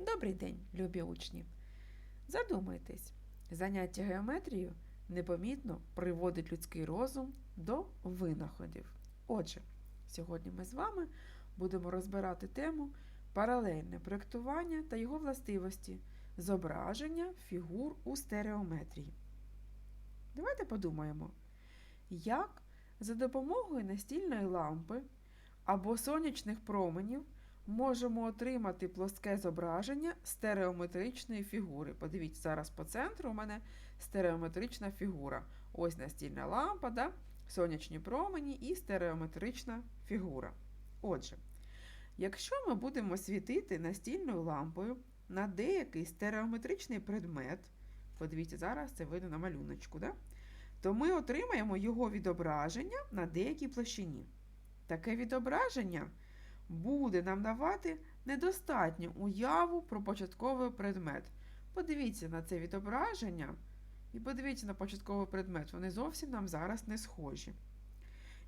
Добрий день, любі учні! Задумайтесь, заняття геометрією непомітно приводить людський розум до винаходів. Отже, сьогодні ми з вами будемо розбирати тему паралельне проєктування та його властивості, зображення фігур у стереометрії. Давайте подумаємо, як за допомогою настільної лампи або сонячних променів можемо отримати плоске зображення стереометричної фігури. Подивіться, зараз по центру у мене стереометрична фігура. Ось настільна лампа, да? сонячні промені і стереометрична фігура. Отже, якщо ми будемо світити настільною лампою на деякий стереометричний предмет, подивіться, зараз це видно на малюночку, да? то ми отримаємо його відображення на деякій площині. Таке відображення буде нам давати недостатню уяву про початковий предмет. Подивіться на це відображення і подивіться на початковий предмет. Вони зовсім нам зараз не схожі.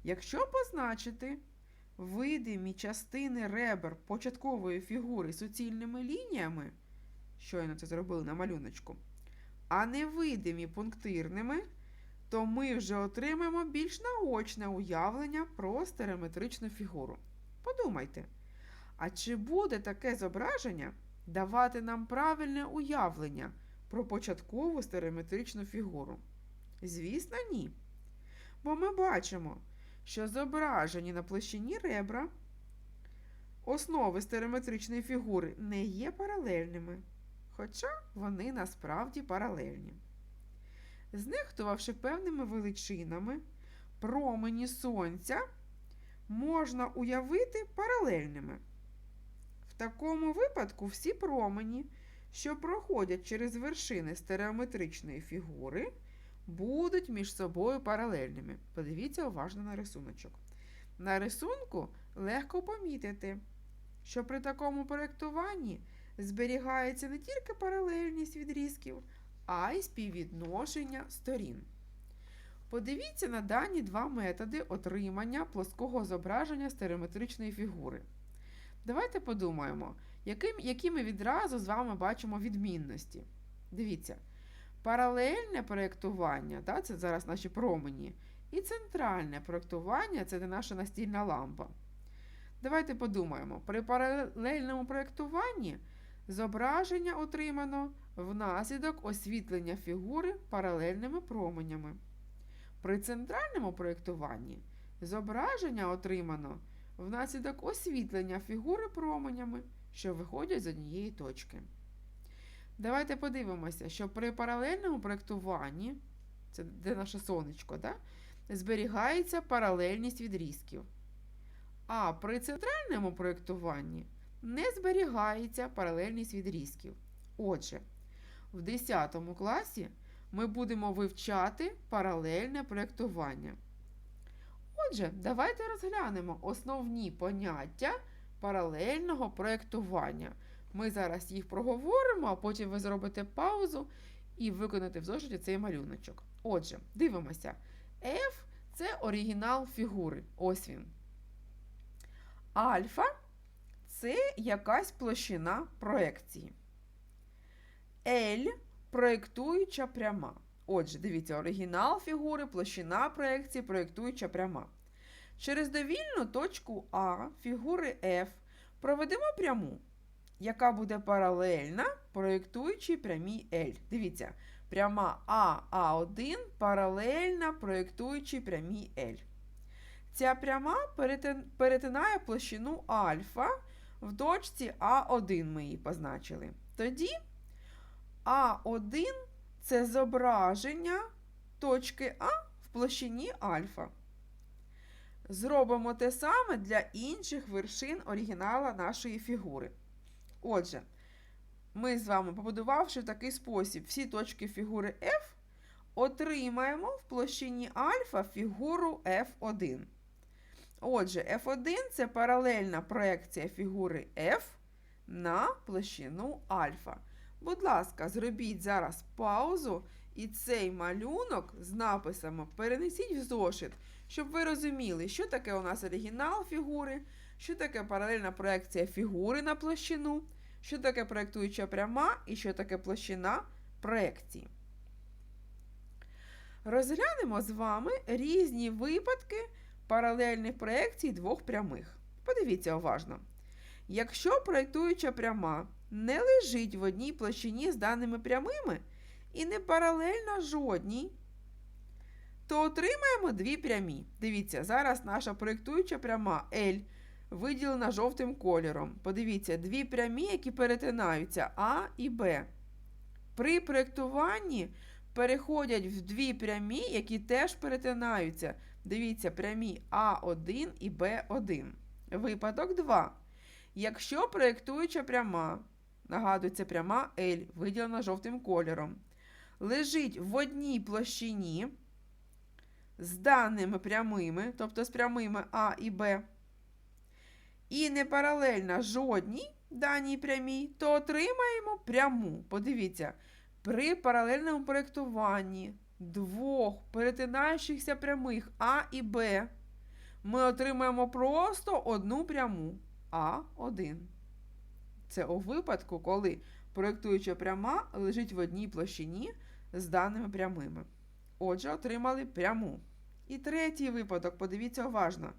Якщо позначити видимі частини ребер початкової фігури суцільними лініями, щойно це зробили на малюночку, а невидимі пунктирними, то ми вже отримаємо більш наочне уявлення про стереометричну фігуру. Подумайте, а чи буде таке зображення давати нам правильне уявлення про початкову стереометричну фігуру? Звісно, ні. Бо ми бачимо, що зображені на площині ребра основи стереометричної фігури не є паралельними, хоча вони насправді паралельні. Знехтувавши певними величинами, промені сонця можна уявити паралельними. В такому випадку всі промені, що проходять через вершини стереометричної фігури, будуть між собою паралельними. Подивіться уважно на рисуночок. На рисунку легко помітити, що при такому проєктуванні зберігається не тільки паралельність відрізків, а й співвідношення сторін. Подивіться на дані два методи отримання плоского зображення стереометричної фігури. Давайте подумаємо, яким, які ми відразу з вами бачимо відмінності. Дивіться, паралельне проєктування, да, це зараз наші промені, і центральне проєктування це наша настільна лампа. Давайте подумаємо, при паралельному проєктуванні зображення отримано внаслідок освітлення фігури паралельними променями. При центральному проєктуванні зображення отримано внаслідок освітлення фігури променями, що виходять з однієї точки. Давайте подивимося, що при паралельному проєктуванні, це де наше сонечко, да, зберігається паралельність відрізків. А при центральному проєктуванні не зберігається паралельність відрізків. Отже, в 10 класі ми будемо вивчати паралельне проєктування. Отже, давайте розглянемо основні поняття паралельного проєктування. Ми зараз їх проговоримо, а потім ви зробите паузу і виконаєте в зошиті цей малюночок. Отже, дивимося. F це оригінал фігури. Ось він. Альфа це якась площина проекції. L проєктуюча пряма. Отже, дивіться, оригінал фігури, площина проєкції, проєктуюча пряма. Через довільну точку А фігури F проведемо пряму, яка буде паралельна проєктуючій прямій L. Дивіться, пряма АА1 паралельна проєктуючій прямій L. Ця пряма перетинає площину альфа в точці А1 ми її позначили. Тоді А1 це зображення точки А в площині альфа. Зробимо те саме для інших вершин оригінала нашої фігури. Отже, ми з вами, побудувавши в такий спосіб всі точки фігури F, отримаємо в площині альфа фігуру F1. Отже, F1 це паралельна проекція фігури F на площину альфа. Будь ласка, зробіть зараз паузу і цей малюнок з написами перенесіть в зошит, щоб ви розуміли, що таке у нас оригінал фігури, що таке паралельна проекція фігури на площину, що таке проєктуюча пряма і що таке площина проекції. Розглянемо з вами різні випадки паралельних проекцій двох прямих. Подивіться уважно. Якщо проєктуюча пряма не лежить в одній площині з даними прямими і не паралельна жодній, то отримаємо дві прямі. Дивіться, зараз наша проєктуюча пряма L виділена жовтим кольором. Подивіться, дві прямі, які перетинаються А і Б. При проєктуванні переходять в дві прямі, які теж перетинаються. Дивіться, прямі А1 і Б1. Випадок 2. Якщо проєктуюча пряма, нагадую, це пряма L, виділена жовтим кольором, лежить в одній площині з даними прямими, тобто з прямими А і Б, і не паралельна жодній даній прямій, то отримаємо пряму. Подивіться, при паралельному проєктуванні двох перетинаючихся прямих А і Б ми отримаємо просто одну пряму А1. Це у випадку, коли проєктуюча пряма лежить в одній площині з даними прямими. Отже, отримали пряму. І третій випадок, подивіться уважно.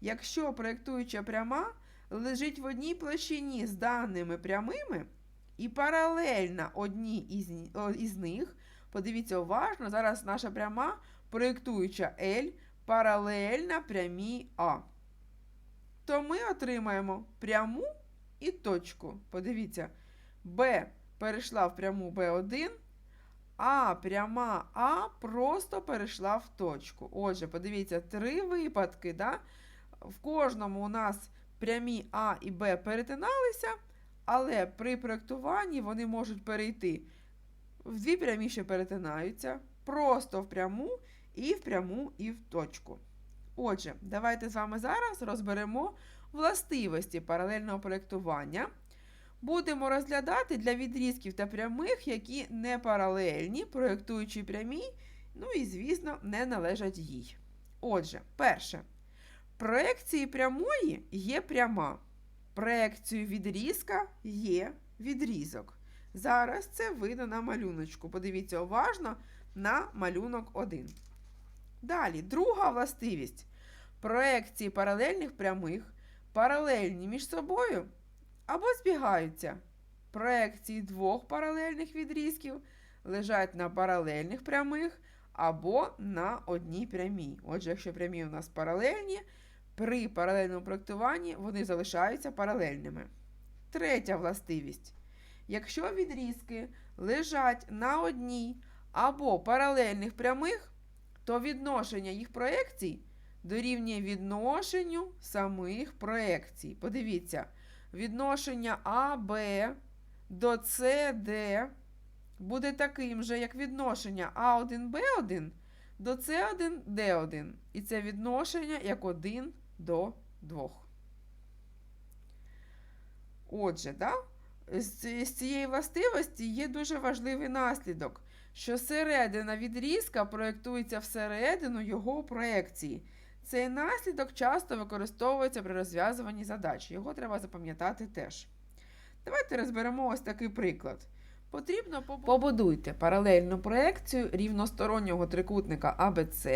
Якщо проєктуюча пряма лежить в одній площині з даними прямими і паралельна одній із, із них, подивіться уважно, зараз наша пряма проєктуюча L паралельна прямій А. То ми отримаємо пряму і точку. Подивіться, Б перейшла в пряму Б1. А пряма А просто перейшла в точку. Отже, подивіться, три випадки. Да? В кожному у нас прямі А і Б перетиналися, але при проєктуванні вони можуть перейти в дві прямі, що перетинаються, просто в пряму, і в пряму, і в точку. Отже, давайте з вами зараз розберемо властивості паралельного проєктування будемо розглядати для відрізків та прямих, які не паралельні, проєктуючи прямі, ну і, звісно, не належать їй. Отже, перше. Проекції прямої є пряма. Проекцію відрізка є відрізок. Зараз це видно на малюночку. Подивіться уважно на малюнок 1. Далі, друга властивість. Проекції паралельних прямих паралельні між собою або збігаються. Проекції двох паралельних відрізків лежать на паралельних прямих або на одній прямій. Отже, якщо прямі у нас паралельні, при паралельному проєктуванні вони залишаються паралельними. Третя властивість. Якщо відрізки лежать на одній або паралельних прямих, то відношення їх проекцій дорівнює відношенню самих проекцій. Подивіться, відношення АБ до СД буде таким же, як відношення А1Б1 до С1Д1. І це відношення як 1 до 2. Отже, да? З цієї властивості є дуже важливий наслідок, що середина відрізка проєктується всередину його проекції. Цей наслідок часто використовується при розв'язуванні задач. Його треба запам'ятати теж. Давайте розберемо ось такий приклад. Потрібно побудуйте паралельну проекцію рівностороннього трикутника АБЦ,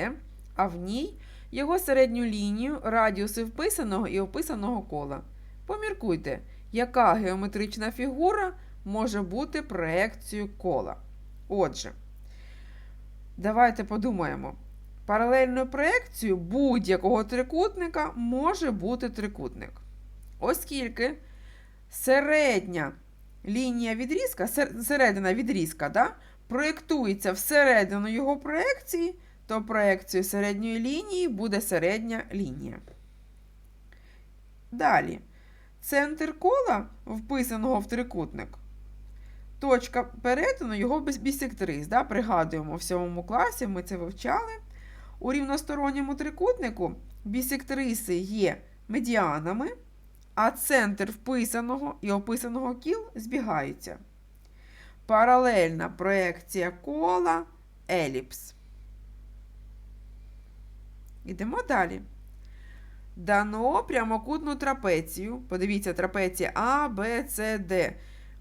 а в ній його середню лінію, радіуси вписаного і описаного кола. Поміркуйте, яка геометрична фігура може бути проекцією кола. Отже, давайте подумаємо. Паралельною проекцією будь-якого трикутника може бути трикутник. Оскільки середня лінія відрізка, середина відрізка, да, проєктується всередину його проекції, то проекцією середньої лінії буде середня лінія. Далі, центр кола, вписаного в трикутник, точка перетину його бісектрис. Да, Пригадуємо, в сьомому класі ми це вивчали. У рівносторонньому трикутнику бісектриси є медіанами, а центр вписаного і описаного кіл збігаються. Паралельна проекція кола еліпс. Йдемо далі. Дано прямокутну трапецію. Подивіться, трапеція А, Б, С, Д.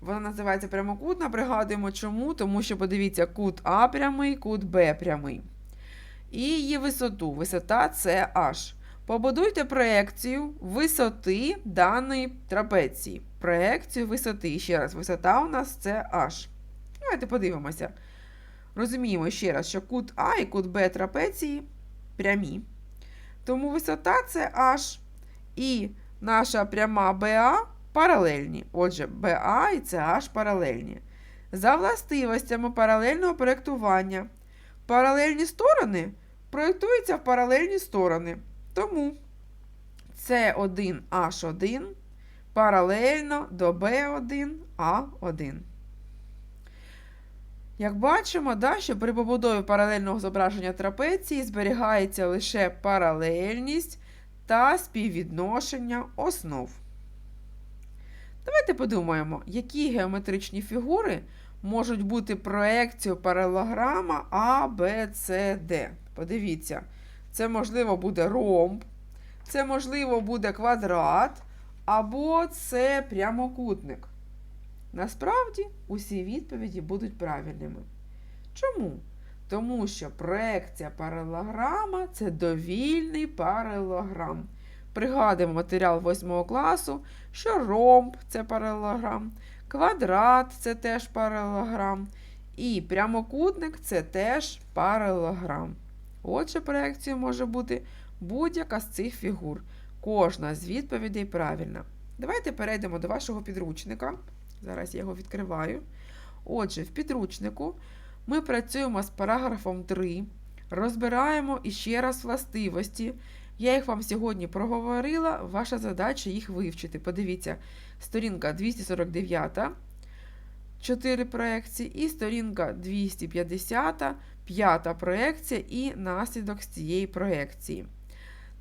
Вона називається прямокутна. Пригадуємо чому, тому що подивіться, кут А прямий, кут Б прямий. І її висоту. Висота це H. Побудуйте проекцію висоти даної трапеції. Проекцію висоти. Ще раз, висота у нас це H. Давайте подивимося. Розуміємо ще раз, що кут А і кут Б трапеції прямі. Тому висота це H. І наша пряма BA паралельні. Отже, BA і CH паралельні. За властивостями паралельного проєктування. Паралельні сторони проєктуються в паралельні сторони. Тому С1H1 паралельно до B1A1. Як бачимо, да, що при побудові паралельного зображення трапеції зберігається лише паралельність та співвідношення основ. Давайте подумаємо, які геометричні фігури можуть бути проекцією паралелограма А, Б, С, Д. Подивіться, це можливо буде ромб, це можливо буде квадрат, або це прямокутник. Насправді, усі відповіді будуть правильними. Чому? Тому що проекція паралелограма це довільний паралелограм. Пригадуємо матеріал 8 класу, що ромб це паралелограм, квадрат це теж паралелограм, і прямокутник це теж паралелограм. Отже, проекцією може бути будь-яка з цих фігур. Кожна з відповідей правильна. Давайте перейдемо до вашого підручника. Зараз я його відкриваю. Отже, в підручнику ми працюємо з параграфом 3, розбираємо іще раз властивості. Я їх вам сьогодні проговорила, ваша задача їх вивчити. Подивіться, сторінка 249, 4 проекції, і сторінка 250, 5 проекція і наслідок з цієї проекції.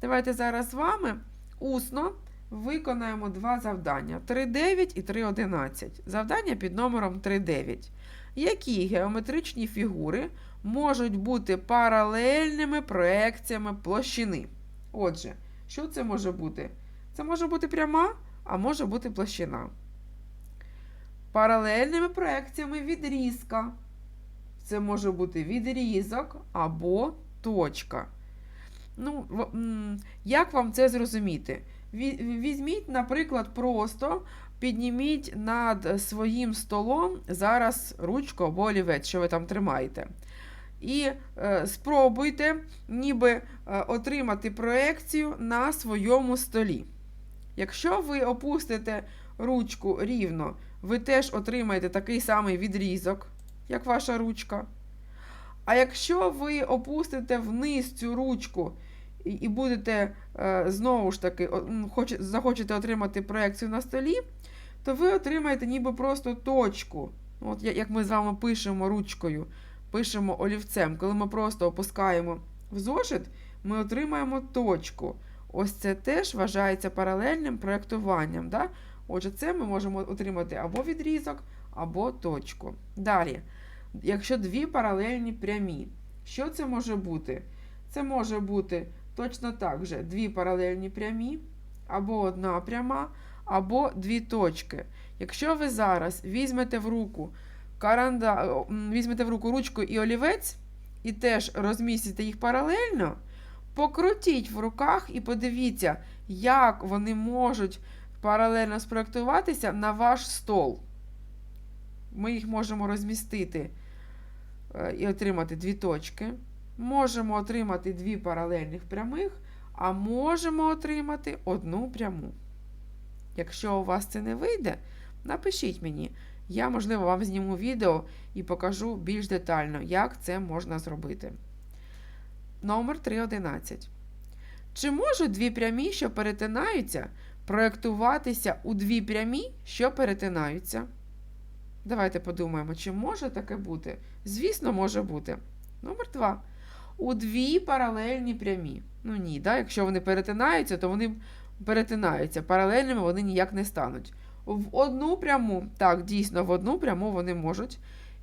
Давайте зараз з вами усно виконаємо два завдання: 3.9 і 3.11. Завдання під номером 3.9. Які геометричні фігури можуть бути паралельними проекціями площини? Отже, що це може бути? Це може бути пряма, а може бути площина. Паралельними проекціями відрізка. Це може бути відрізок або точка. Ну, Як вам це зрозуміти? Візьміть, наприклад, просто підніміть над своїм столом зараз ручку або олівець, що ви там тримаєте. І е, спробуйте ніби е, отримати проекцію на своєму столі. Якщо ви опустите ручку рівно, ви теж отримаєте такий самий відрізок, як ваша ручка. А якщо ви опустите вниз цю ручку і, будете е, знову ж таки захочете отримати проекцію на столі, то ви отримаєте ніби просто точку. От Як ми з вами пишемо ручкою пишемо олівцем, коли ми просто опускаємо в зошит, ми отримаємо точку. Ось це теж вважається паралельним проєктуванням. Да? Отже, це ми можемо отримати або відрізок, або точку. Далі, якщо дві паралельні прямі, що це може бути? Це може бути точно так же дві паралельні прямі, або одна пряма, або дві точки. Якщо ви зараз візьмете в руку каранда, візьмете в руку ручку і олівець, і теж розмістите їх паралельно, покрутіть в руках і подивіться, як вони можуть паралельно спроектуватися на ваш стол. Ми їх можемо розмістити е, і отримати дві точки. Можемо отримати дві паралельних прямих, а можемо отримати одну пряму. Якщо у вас це не вийде, напишіть мені. Я, можливо, вам зніму відео і покажу більш детально, як це можна зробити. Номер 3.11. Чи можуть дві прямі, що перетинаються, проєктуватися у дві прямі, що перетинаються? Давайте подумаємо, чи може таке бути? Звісно, може бути. Номер 2. У дві паралельні прямі. Ну ні, да? якщо вони перетинаються, то вони перетинаються. Паралельними вони ніяк не стануть. В одну пряму, так, дійсно, в одну пряму вони можуть.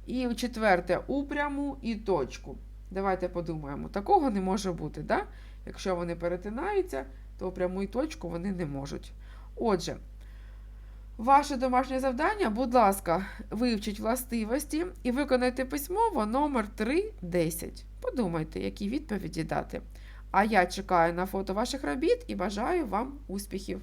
І четверте, у пряму і точку. Давайте подумаємо, такого не може бути. да? Якщо вони перетинаються, то пряму і точку вони не можуть. Отже, ваше домашнє завдання, будь ласка, вивчіть властивості і виконайте письмово номер 310. Подумайте, які відповіді дати. А я чекаю на фото ваших робіт і бажаю вам успіхів!